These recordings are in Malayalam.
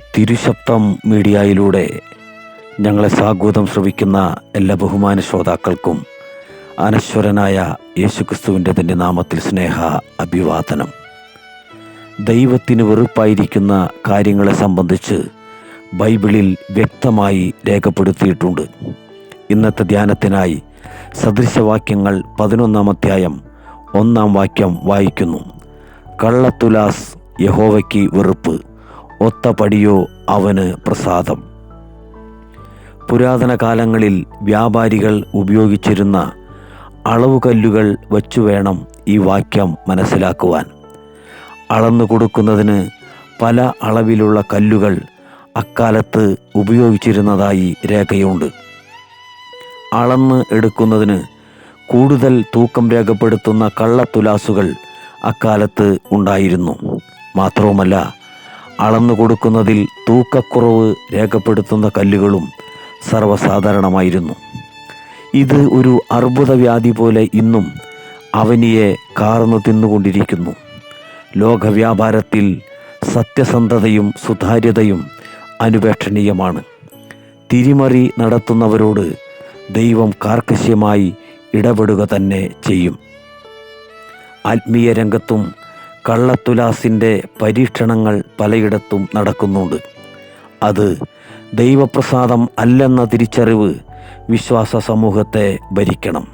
തിരുശബ്ദം മീഡിയയിലൂടെ ഞങ്ങളെ സ്വാഗതം ശ്രവിക്കുന്ന എല്ലാ ബഹുമാന ശ്രോതാക്കൾക്കും അനശ്വരനായ യേശുക്രിസ്തുവിന്റെ തന്നെ നാമത്തിൽ സ്നേഹ അഭിവാദനം. ദൈവത്തിന് വെറുപ്പായിരിക്കുന്ന കാര്യങ്ങളെ സംബന്ധിച്ച് ബൈബിളിൽ വ്യക്തമായി രേഖപ്പെടുത്തിയിട്ടുണ്ട്. ഇന്നത്തെ ധ്യാനത്തിനായി സദൃശവാക്യങ്ങൾ പതിനൊന്നാം അധ്യായം ഒന്നാം വാക്യം വായിക്കുന്നു. കള്ളത്തുലാസ് യഹോവയ്ക്ക് വെറുപ്പ്. ഒത്ത പടിയോ അവന് പ്രസാദം. പുരാതന കാലങ്ങളിൽ വ്യാപാരികൾ ഉപയോഗിച്ചിരുന്ന അളവുകല്ലുകൾ വച്ചു വേണം ഈ വാക്യം മനസ്സിലാക്കുവാൻ. അളന്നു കൊടുക്കുന്നതിന് പല അളവിലുള്ള കല്ലുകൾ അക്കാലത്ത് ഉപയോഗിച്ചിരുന്നതായി രേഖയുണ്ട്. അളന്ന് എടുക്കുന്നതിന് കൂടുതൽ തൂക്കം രേഖപ്പെടുത്തുന്ന കള്ളത്തുലാസുകൾ അക്കാലത്ത് ഉണ്ടായിരുന്നു. മാത്രവുമല്ല അളന്നു കൊടുക്കുന്നതിൽ തൂക്കക്കുറവ് രേഖപ്പെടുത്തുന്ന കല്ലുകളും സർവസാധാരണമായിരുന്നു. ഇത് ഒരു അർബുദവ്യാധി പോലെ ഇന്നും അവനിയെ കാർന്നു തിന്നുകൊണ്ടിരിക്കുന്നു. ലോകവ്യാപാരത്തിൽ സത്യസന്ധതയും സുതാര്യതയും അനുപേക്ഷണീയമാണ്. തിരിമറി നടത്തുന്നവരോട് ദൈവം കാർക്കശ്യമായി ഇടപെടുക തന്നെ ചെയ്യും. ആത്മീയ രംഗത്തും കള്ളത്തുലാസിന്റെ പരീക്ഷണങ്ങൾ പലയിടത്തും നടക്കുന്നുണ്ട്. അത് ദൈവപ്രസാദം അല്ലെന്ന തിരിച്ചറിവ് വിശ്വാസ സമൂഹത്തെ ഭരിക്കണം.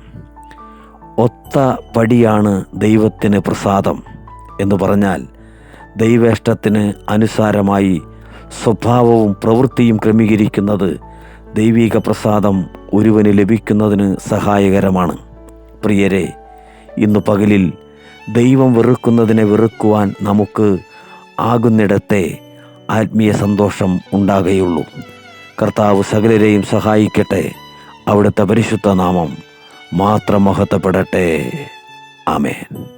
ഒത്ത പടിയാണ് ദൈവത്തിന് പ്രസാദം എന്ന് പറഞ്ഞാൽ ദൈവേഷ്ടത്തിന് അനുസാരമായി സ്വഭാവവും പ്രവൃത്തിയും ക്രമീകരിക്കുന്നത് ദൈവിക പ്രസാദം ഒരുവന് ലഭിക്കുന്നതിന് സഹായകരമാണ്. പ്രിയരെ ഇന്ന് പകലിൽ ദൈവം വെറുക്കുന്നതിനെ വെറുക്കുവാൻ നമുക്ക് ആകുന്നിടത്തെ ആത്മീയ സന്തോഷം ഉണ്ടാകുകയുള്ളൂ കർത്താവ് സകലരെയും സഹായിക്കട്ടെ. അവിടുത്തെ പരിശുദ്ധ നാമം മാത്രം മഹത്വപ്പെടട്ടെ. ആമേൻ.